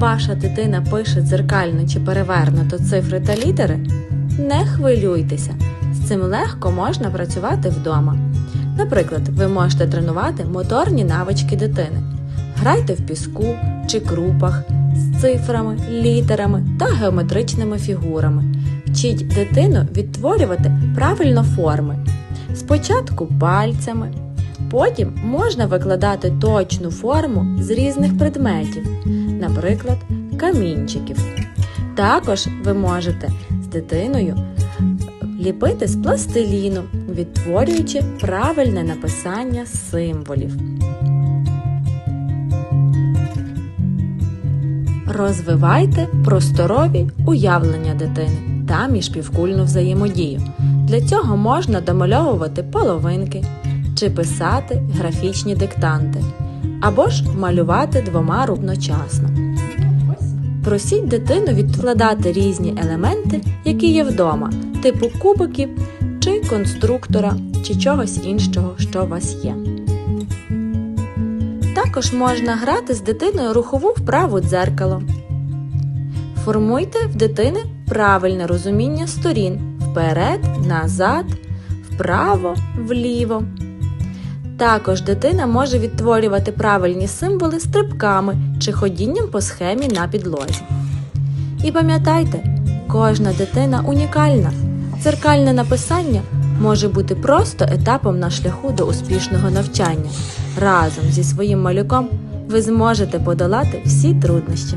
ваша дитина пише дзеркально чи перевернуто цифри та літери, не хвилюйтеся. З цим легко можна працювати вдома. Наприклад, ви можете тренувати моторні навички дитини. Грайте в піску чи крупах з цифрами, літерами та геометричними фігурами. Вчіть дитину відтворювати правильно форми. Спочатку пальцями, потім можна викладати точну форму з різних предметів, наприклад, камінчиків. Також ви можете з дитиною ліпити з пластиліну, відтворюючи правильне написання символів. Розвивайте просторові уявлення дитини та міжпівкульну взаємодію. Для цього можна домальовувати половинки чи писати графічні диктанти, або ж малювати двома одночасно. Просіть дитину відкладати різні елементи, які є вдома, типу кубиків чи конструктора, чи чогось іншого, що у вас є. Також можна грати з дитиною рухову вправу дзеркало. Формуйте в дитини правильне розуміння сторін вперед, назад, вправо, вліво. Також дитина може відтворювати правильні символи стрибками чи ходінням по схемі на підлозі. І пам'ятайте, кожна дитина унікальна. Дзеркальне написання може бути просто етапом на шляху до успішного навчання. Разом зі своїм малюком ви зможете подолати всі труднощі.